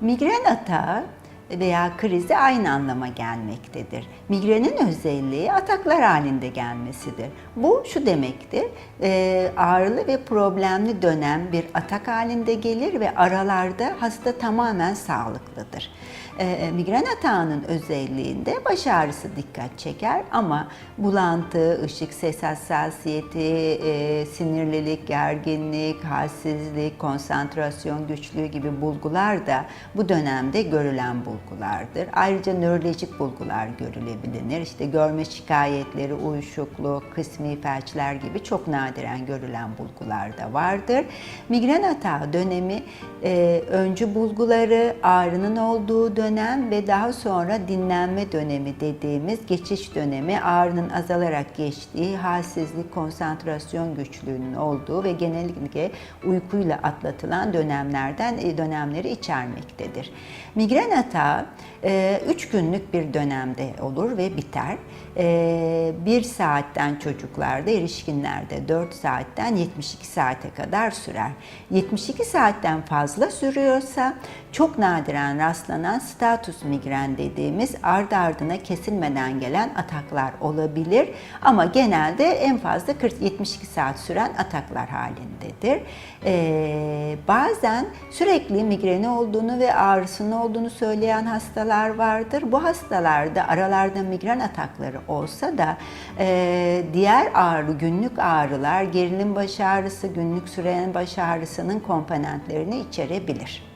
Migren atağı veya krizi aynı anlama gelmektedir. Migrenin özelliği ataklar halinde gelmesidir. Bu şu demektir, e, ağrılı ve problemli dönem bir atak halinde gelir ve aralarda hasta tamamen sağlıklıdır. E, migren atağının özelliğinde baş ağrısı dikkat çeker ama bulantı, ışık, ses hassasiyeti, e, sinirlilik, gerginlik, halsizlik, konsantrasyon güçlüğü gibi bulgular da bu dönemde görülen bulgulardır. Ayrıca nörolojik bulgular görülebilir. İşte görme şikayetleri, uyuşukluk, kısmi felçler gibi çok nadiren görülen bulgular da vardır. Migren atağı dönemi e, öncü bulguları, ağrının olduğu dönem ve daha sonra dinlenme dönemi dediğimiz geçiş dönemi ağrının azalarak geçtiği, halsizlik, konsantrasyon güçlüğünün olduğu ve genellikle uykuyla atlatılan dönemlerden e, dönemleri içermektedir. Migren atağı 3 günlük bir dönemde olur ve biter. 1 saatten çocuklarda, erişkinlerde 4 saatten 72 saate kadar sürer. 72 saatten fazla sürüyorsa çok nadiren rastlanan status migren dediğimiz ardı ardına kesilmeden gelen ataklar olabilir ama genelde en fazla 40-72 saat süren ataklar halindedir. Ee, bazen sürekli migreni olduğunu ve ağrısının olduğunu söyleyen hastalar vardır. Bu hastalarda aralarda migren atakları olsa da e, diğer ağrı, günlük ağrılar, gerilim baş ağrısı, günlük süren baş ağrısının komponentlerini içerebilir.